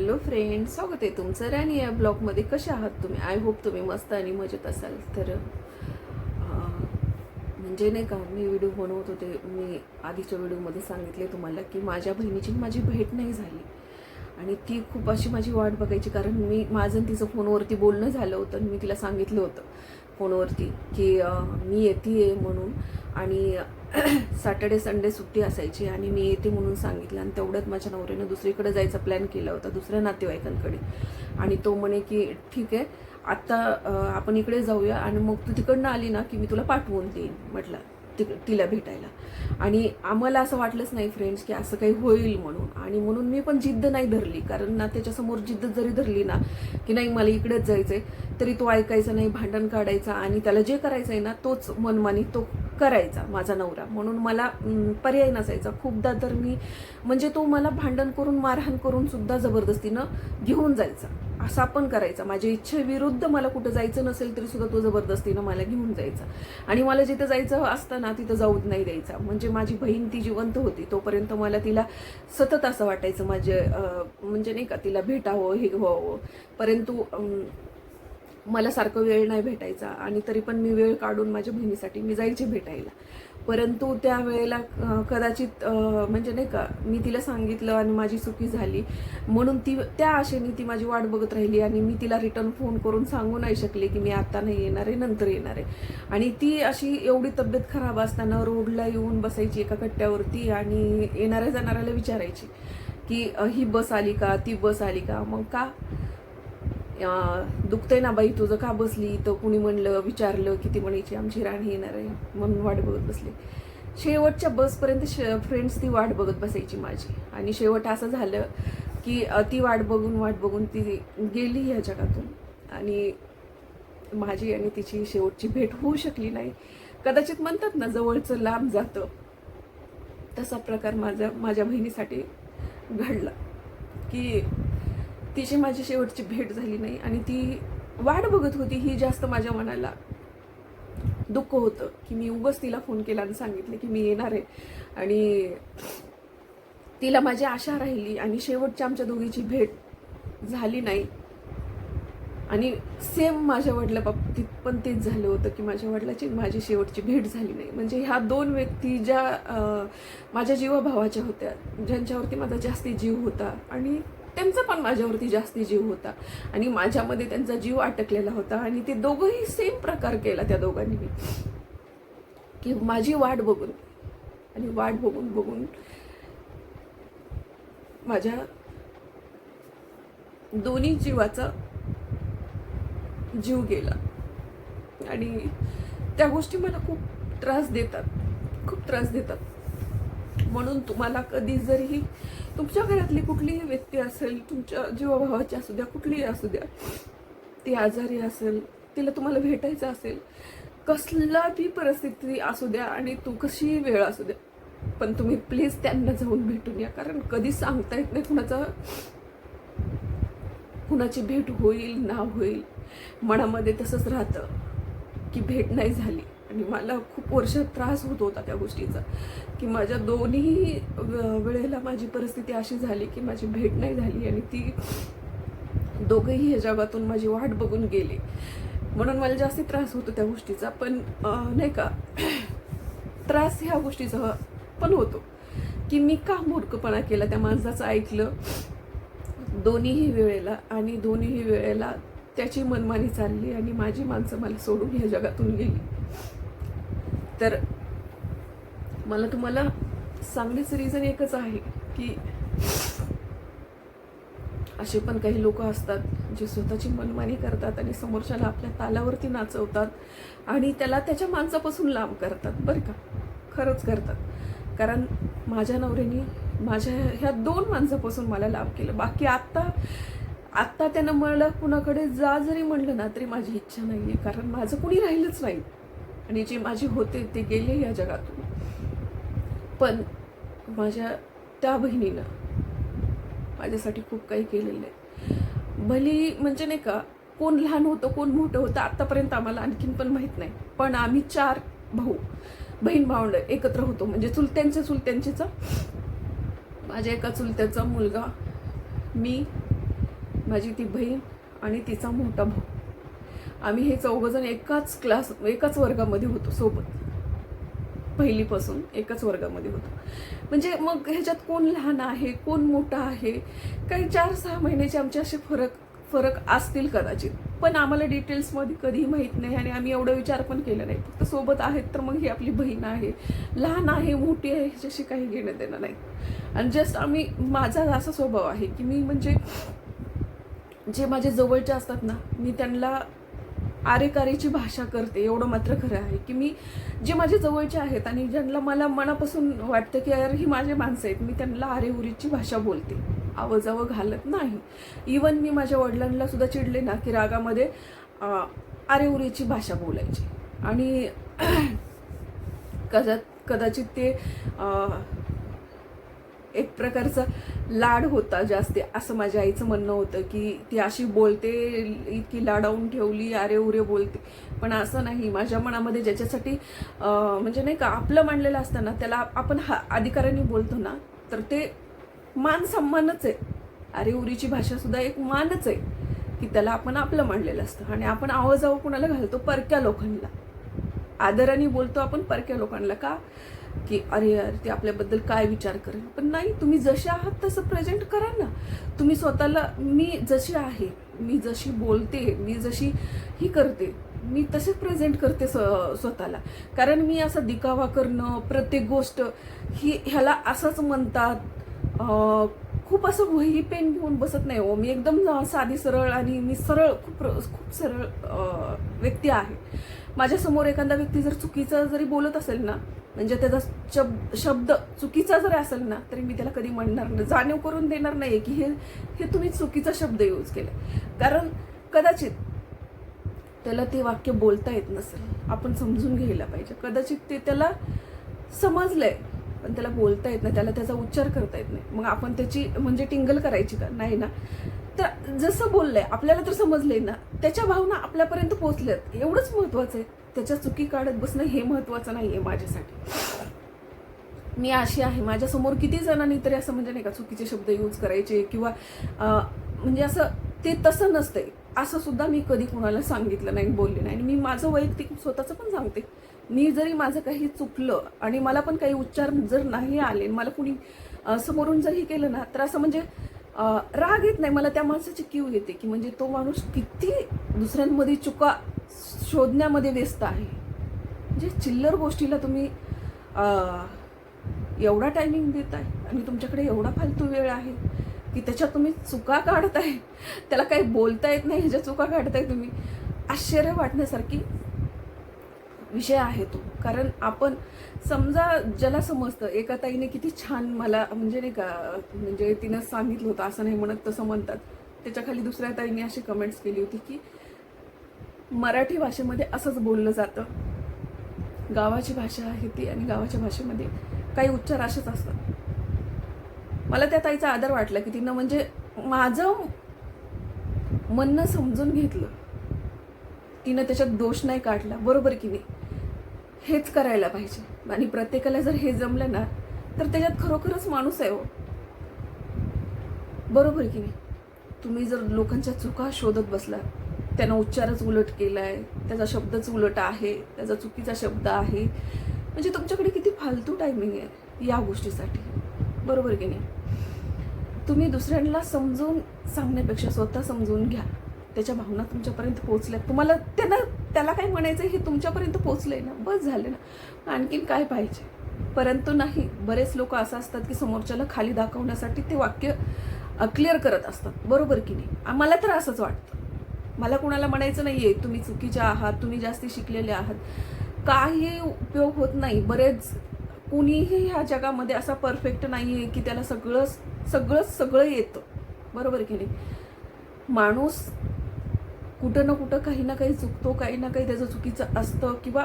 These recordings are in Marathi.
हॅलो फ्रेंड स्वागत आहे तुमचं राणी या ब्लॉगमध्ये कसे आहात तुम्ही? आय होप तुम्ही मस्त आणि मजेत असाल. तर म्हणजे नाही का मी व्हिडिओ बनवत होते. मी आधीच्या व्हिडिओमध्ये सांगितले तुम्हाला की माझ्या बहिणीची माझी भेट नाही झाली. आणि ती खूप अशी माझी वाट बघायची कारण मी माझं तिचं फोनवरती बोलणं झालं होतं आणि मी तिला सांगितलं होतं. फोनवरती की मी येते म्हणून आणि सॅटर्डे संडे सुट्टी असायची आणि मी येते म्हणून सांगितलं आणि तेवढ्यात माझ्या नवऱ्यानं दुसरीकडे जायचा प्लॅन केला होता दुसऱ्या नातेवाईकांकडे. आणि तो म्हणे की ठीक आहे आत्ता आपण इकडे जाऊया आणि मग तू तिकडनं आली ना की मी तुला पाठवून देईन म्हटलं. ति तिला भेटायला. आणि आम्हाला असं वाटलंच नाही फ्रेंड्स की असं काही होईल म्हणून. आणि म्हणून मी पण जिद्द नाही धरली. कारण ना त्याच्यासमोर जिद्द जरी धरली ना की नाही मला इकडेच आहे तरी तो ऐकायचा नाही भांडण काढायचा आणि त्याला जे करायचं आहे ना तोच मनमानी तो करायचा माझा नवरा. म्हणून मला पर्याय नसायचा. खूपदा तर मी म्हणजे तो मला भांडण करून मारहाण करून सुद्धा जबरदस्तीनं घेऊन जायचा. असा पण करायचा. माझ्या इच्छेविरुद्ध मला कुठं जायचं नसेल तरी सुद्धा तो जबरदस्तीनं मला घेऊन जायचा. आणि मला जिथं जायचं असतं ना तिथं जाऊच नाही द्यायचा. म्हणजे माझी बहीण ती जिवंत होती. तोपर्यंत मला तिला सतत असं वाटायचं माझे म्हणजे नाही का तिला भेटावं हे व्हावं. परंतु मला सारखं वेळ नाही भेटायचा. आणि तरी पण मी वेळ काढून माझ्या बहिणीसाठी मी जायची भेटायला. परंतु त्या वेळेला कदाचित म्हणजे नाही का मी तिला सांगितलं आणि माझी चुकी झाली. म्हणून ती त्या आशेने ती माझी वाट बघत राहिली आणि मी तिला रिटर्न फोन करून सांगू नाही शकले की मी आता नाही येणार आहे नंतर येणार आहे. आणि ती अशी एवढी तब्येत खराब असताना रोडला येऊन बसायची एका कट्ट्यावरती आणि येणाऱ्या जाणाऱ्याला विचारायची की ही बस आली का? ती बस आली का? मग का? दुखतंय ना बाई तुझं का बसली? तर कुणी म्हणलं विचारलं की ती म्हणायची आमची राणी येणार आहे म्हणून वाट बघत बसली. शेवटच्या बसपर्यंत श फ्रेंड्स ती वाट बघत बसायची माझी. आणि शेवट असं झालं की ती वाट बघून वाट बघून ती गेली ह्या जगातून. आणि माझी आणि तिची शेवटची भेट होऊ शकली नाही. कदाचित म्हणतात ना जवळचं लांब जातं. तसा प्रकार माझा माझ्या बहिणीसाठी घडला. की तिची माझी शेवटची भेट झाली नाही आणि ती वाट बघत होती ही जास्त माझ्या मनाला दुःख होतं की मी उगस तिला फोन केला आणि सांगितलं की मी येणार आहे. आणि तिला माझी आशा राहिली आणि शेवटची आमच्या दोघीची भेट झाली नाही. आणि सेम माझ्या वडिला बाबतीत पण तेच झालं होतं की माझ्या वडिलाची माझी शेवटची भेट झाली नाही. म्हणजे ह्या दोन व्यक्ती ज्या माझ्या जीवभावाच्या होत्या ज्यांच्यावरती माझा जास्ती जीव होता आणि त्यांचा पण माझ्यावरती जास्ती जीव होता. आणि माझ्यामध्ये त्यांचा जीव अटकलेला होता. आणि ते दोघंही सेम प्रकार केला त्या दोघांनी. की माझी वाट बघून आणि वाट बघून बघून माझ्या दोन्ही जीवाचा जीव गेला. आणि त्या गोष्टी मला खूप त्रास देतात. खूप त्रास देतात. म्हणून तुम्हाला कधी जरी तुमच्या घरातली कुठलीही व्यक्ती असेल तुमच्या जीवाभावाची असू द्या कुठलीही असू द्या ती आजारी असेल तिला तुम्हाला भेटायचं असेल कसला बी परिस्थिती असू द्या आणि तू कशीही वेळ असू द्या पण तुम्ही प्लीज त्यांना जाऊन भेटून या. कारण कधी सांगता येत नाही कुणाचा कुणाची भेट होईल ना होईल. मनामध्ये तसंच राहतं की भेट नाही झाली. आणि मला खूप वर्ष त्रास होत होता त्या गोष्टीचा की माझ्या दोन्ही वेळेला माझी परिस्थिती अशी झाली की माझी भेट नाही झाली आणि ती दोघंही ह्या जगातून माझी वाट बघून गेली. म्हणून मला जास्ती त्रास होतो त्या गोष्टीचा पण नाही का त्रास ह्या गोष्टीचा पण होतो की मी का मूर्खपणा केला त्या माणसाचं ऐकलं दोन्हीही वेळेला आणि दोन्हीही वेळेला त्याची मनमानी चालली आणि माझी माणसं मला सोडून ह्या जगातून गेली. तर मला तुम्हाला सांगण्याचं रिझन एकच आहे की असे पण काही लोक असतात जे स्वतःची मनमानी करतात आणि समोरच्याला आपल्या तालावरती नाचवतात आणि त्याला त्याच्या माणसापासून लांब करतात बरं का? खरंच करतात. कारण माझ्या नवऱ्याने माझ्या ह्या दोन माणसापासून मला लांब केलं. बाकी आत्ता आत्ता त्यानं मला कुणाकडे जा जरी म्हणलं ना तरी माझी इच्छा नाही आहे कारण माझं कुणी राहिलंच नाही. आणि जे माझे होते ते गेले या जगातून. पण माझ्या त्या बहिणीनं माझ्यासाठी खूप काही केलेलं आहे. भली म्हणजे नाही का कोण लहान होतं कोण मोठं होतं आत्तापर्यंत आम्हाला आणखीन पण माहीत नाही. पण आम्ही चार भाऊ बहीण भावंड एकत्र होतो. म्हणजे चुलत्यांच्या चुलत्यांचीचं माझ्या एका चुलत्याचा मुलगा मी माझी ती बहीण आणि तिचा मोठा भाऊ. आम्ही हे चौघजण एकाच क्लास एकाच वर्गामध्ये होतो सोबत. पहिलीपासून एकाच वर्गामध्ये होतो. म्हणजे मग ह्याच्यात कोण लहान आहे कोण मोठा आहे? काही चार सहा महिन्याचे आमचे असे फरक फरक असतील कदाचित. पण आम्हाला डिटेल्समध्ये कधीही माहीत नाही आणि आम्ही एवढा विचार पण केला नाही. फक्त सोबत आहेत तर मग ही आपली बहीण आहे. लहान आहे मोठी आहे ह्याच्याशी काही घेणं देणं नाही. आणि जस्ट आम्ही माझा असा स्वभाव आहे की मी म्हणजे जे माझे जवळचे असतात ना मी त्यांना आरेकारेची भाषा करते एवढं मात्र खरं आहे की मी जे माझे जवळचे आहेत आणि ज्यांना मला मनापासून वाटतं की यार ही माझे माणसं आहेत मी त्यांना आरेउरीची भाषा बोलते. आवाजावं घालत नाही. इवन मी माझ्या वडिलांना सुद्धा चिडले ना की रागामध्ये आरेउरीची भाषा बोलायची. आणि कदा कदाचित ते एक प्रकारचा लाड होता जास्ती असं माझ्या आईचं म्हणणं होतं की ती अशी बोलते इतकी लाडावून ठेवली अरे उरे बोलते. पण असं नाही माझ्या मनामध्ये ज्याच्यासाठी म्हणजे नाही का आपलं मांडलेलं असतं ना त्याला आपण हा अधिकाराने बोलतो ना तर ते मान सन्मानच आहे. अरे उरीची भाषासुद्धा एक मानच आहे की त्याला आपण आपलं मांडलेलं असतं. आणि आपण आवाजावं कुणाला घालतो? परक्या लोकांना. आदराने बोलतो आपण परक्या लोकांना. का? की अरे अरे ते आपल्याबद्दल काय विचार करेल? पण नाही तुम्ही जसे आहात तसं प्रेझेंट करा ना. तुम्ही स्वतःला मी जशी आहे मी जशी बोलते मी जशी ही करते मी तसेच प्रेझेंट करते स्व स्वतःला. कारण मी असं दिखावा करणं प्रत्येक गोष्ट ही ह्याला असंच म्हणतात. खूप असं वही पेन घेऊन बसत नाही हो. मी एकदम साधी सरळ आणि मी सरळ खूप खूप सरळ व्यक्ती आहे. माझ्यासमोर एखादा व्यक्ती जर चुकीचं जरी बोलत असेल ना म्हणजे त्याचा शब्द शब्द चुकीचा जरी असेल ना तरी मी त्याला कधी म्हणणार नाही. जाणीव करून देणार नाही की हे हे तुम्ही चुकीचा शब्द यूज केला कारण कदाचित त्याला ते वाक्य बोलता येत नसेल. आपण समजून घ्यायला पाहिजे. कदाचित ते त्याला समजलंय पण त्याला बोलता येत नाही. त्याला त्याचा उच्चार करता येत नाही. मग आपण त्याची म्हणजे टिंगल करायची का नाही ना. तर जसं बोललंय आपल्याला तर समजलंय ना. त्याच्या भावना आपल्यापर्यंत पोहोचल्यात. एवढंच महत्वाचं आहे. त्याच्या चुकी काढत बसणं हे महत्वाचं नाही आहे माझ्यासाठी. मी अशी आहे. माझ्यासमोर किती जणांनी तरी असं म्हणजे नाही का चुकीचे शब्द यूज करायचे किंवा म्हणजे असं ते तसं नसतंय. असं सुद्धा मी कधी कुणाला सांगितलं नाही बोलले नाही. आणि मी माझं वैयक्तिक स्वतःचं पण सांगते. मी जरी माझं काही चुकलं आणि मला पण काही उच्चार जर नाही आले मला कुणी समोरून जर हे केलं ना तर असं म्हणजे राग येत नाही. मला त्या माणसाची कीव येते की म्हणजे तो माणूस किती दुसऱ्यांमध्ये चुका शोधण्यामध्ये व्यस्त आहे. म्हणजे चिल्लर गोष्टीला तुम्ही एवढा टायमिंग देत आहे आणि तुमच्याकडे एवढा फालतू वेळ आहे की त्याच्यात तुम्ही चुका काढताय. त्याला काही बोलता येत नाही ह्याच्या चुका काढताय तुम्ही. आश्चर्य वाटण्यासारखी विषय आहे तो. कारण आपण समजा ज्याला समजतं एका ताईने किती छान मला म्हणजे नाही का म्हणजे तिनं सांगितलं होतं असं नाही म्हणत तसं म्हणतात. त्याच्याखाली दुसऱ्या ताईने अशी कमेंट्स केली होती की मराठी भाषेमध्ये असंच बोललं जातं. गावाची भाषा आहे ती आणि गावाच्या भाषेमध्ये काही उच्चार असेच असतात. मला त्या ताईचा आदर वाटला की तिनं म्हणजे माझं म्हणणं समजून घेतलं. तिनं त्याच्यात दोष नाही काढला. बरोबर की नाही? हेच करायला पाहिजे. आणि प्रत्येकाला जर हे जमलं ना तर त्याच्यात खरोखरच माणूस आहे हो. बरोबर की नाही? तुम्ही जर लोकांच्या चुका शोधत बसला त्यानं उच्चारच उलट केला आहे त्याचा शब्दच उलट आहे त्याचा चुकीचा शब्द आहे म्हणजे तुमच्याकडे किती फालतू टायमिंग आहे या गोष्टीसाठी. बरोबर की नाही? तुम्ही दुसऱ्यांना समजून सांगण्यापेक्षा स्वतः समजून घ्या. त्याच्या भावना तुमच्यापर्यंत पोहोचल्या तुम्हाला त्यांना त्याला काय म्हणायचं हे तुमच्यापर्यंत पोहोचलंय ना. बस झालं ना. आणखीन काय पाहिजे? परंतु नाही. बरेच लोक असं असतात की समोरच्याला खाली दाखवण्यासाठी ते वाक्य क्लिअर करत असतात. बरोबर की नाही? मला तर असंच वाटतं. मला कुणाला म्हणायचं नाहीये तुम्ही चुकीच्या आहात तुम्ही जास्ती शिकलेले आहात. काही उपयोग होत नाही. बरेच कुणीही ह्या जगामध्ये असा परफेक्ट नाही आहे की त्याला सगळं सगळं सगळं येतं. बरोबर की नाही? माणूस कुठं ना कुठं काही ना काही चुकतो काही ना काही त्याचं चुकीचं असतं किंवा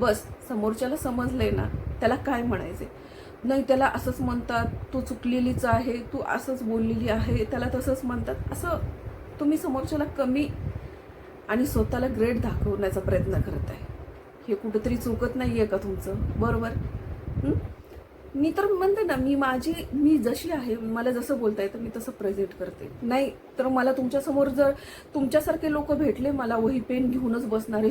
बस समोरच्याला समजलंय ना त्याला काय म्हणायचे नाही त्याला असंच म्हणतात तू चुकलेलीच आहे तू असंच बोललेली आहे त्याला तसंच म्हणतात. असं तुम्ही समोरच्याला कमी आणि स्वतःला ग्रेट दाखवण्याचा प्रयत्न करत आहे हे कुठंतरी चुकत नाही आहे का तुमचं? बरोबर? हं? मी तर म्हणते ना मी माझी मी जशी आहे मला जसं बोलता येतं मी तसं प्रेझेंट करते. नाही तर मला तुमच्यासमोर जर तुमच्यासारखे लोक भेटले मला वही पेन घेऊनच बसणारे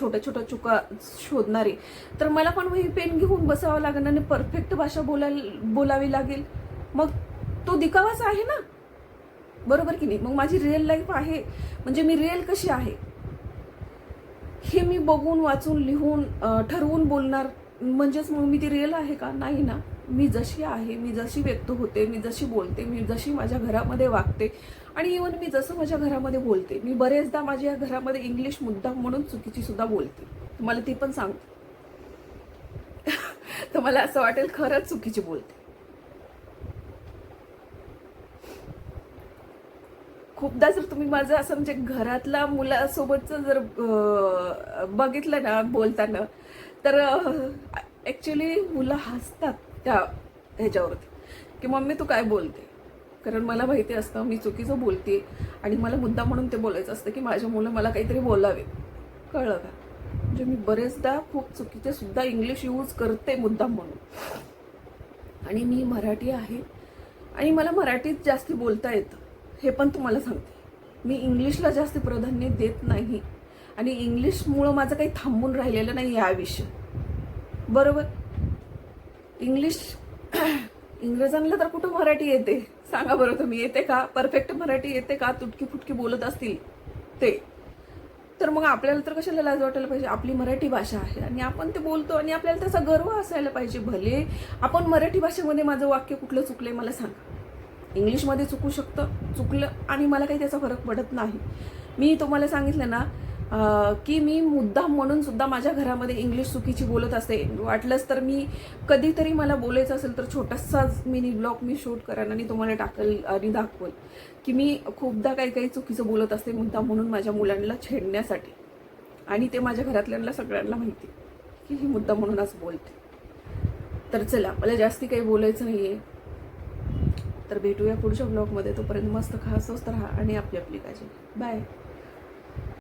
छोट्या छोट्या चुका शोधणारे तर मला पण वही पेन घेऊन बसावं लागणार आणि परफेक्ट भाषा बोलायला बोलावी लागेल. मग तो दिखावाच आहे ना? बरोबर की नाही? मग माझी रिअल लाईफ आहे. म्हणजे मी रिअल कशी आहे? हे मी बघून वाचून लिहून ठरवून बोलणार. म्हणजेच मग मी ती रिअल आहे का? नाही ना. मी जशी आहे मी जशी व्यक्त होते मी जशी बोलते मी जशी माझ्या घरामध्ये वागते आणि इवन मी जसं माझ्या घरामध्ये बोलते मी बरेचदा माझ्या घरामध्ये इंग्लिश मुद्दा म्हणून चुकीची सुद्धा बोलते. मला ती पण सांगते. तर मला असं वाटेल खरंच चुकीची बोलते. खूपदा जर तुम्ही माझं असं म्हणजे घरातला मुलासोबतचं जर बघितलं ना बोलताना तर ॲक्च्युली मुलं हसतात त्या ह्याच्यावरती. की मम्मी तू काय बोलते? कारण मला माहिती असतं मी चुकीचं बोलते. आणि मला मुद्दा म्हणून ते बोलायचं असतं की माझ्या मुलं मला काहीतरी बोलावे कळलं का? म्हणजे मी बरेचदा खूप चुकीचे सुद्धा इंग्लिश यूज करते मुद्दा म्हणून. आणि मी मराठी आहे. आणि मला मराठीत जास्ती बोलता येतं. हे पण तुम्हाला सांगते. मी इंग्लिशला जास्त प्राधान्य देत नाही आणि इंग्लिशमुळं माझं काही थांबून राहिलेलं नाही या विषय बरोबर? इंग्लिश इंग्रजांना तर कुठं मराठी येते? सांगा बरं तुम्ही येते का? परफेक्ट मराठी येते का? तुटकी फुटकी बोलत असतील ते. तर मग आपल्याला तर कशाला लाज वाटायला पाहिजे? आपली मराठी भाषा आहे आणि आपण ते बोलतो आणि आपल्याला त्याचा गर्व असायला पाहिजे. भले आपण मराठी भाषेमध्ये माझं वाक्य कुठलं चुकलं आहे मला सांगा. इंग्लिशमध्ये चुकू शकतं चुकलं आणि मला काही त्याचा फरक पडत नाही. मी तुम्हाला सांगितलं ना की मी मुद्दा म्हणून सुद्धा माझ्या घरामध्ये इंग्लिश चुकीची बोलत असते. वाटलंच तर मी कधीतरी मला बोलायचं असेल तर छोटासाच मिनी ब्लॉग मी शूट करेन आणि तुम्हाला टाकेल आणि दाखवेल की मी खूपदा काही काही चुकीचं बोलत असते मुद्दा म्हणून माझ्या मुलांना छेडण्यासाठी. आणि ते माझ्या घरातल्यांना सगळ्यांना माहिती की ही मुद्दा म्हणूनच बोलते. तर चला मला जास्ती काही बोलायचं नाही आहे तर भेटूया पुढच्या ब्लॉगमध्ये तोपर्यंत मस्त खा स्वस्त राहा आणि आपली आपली काळजी. बाय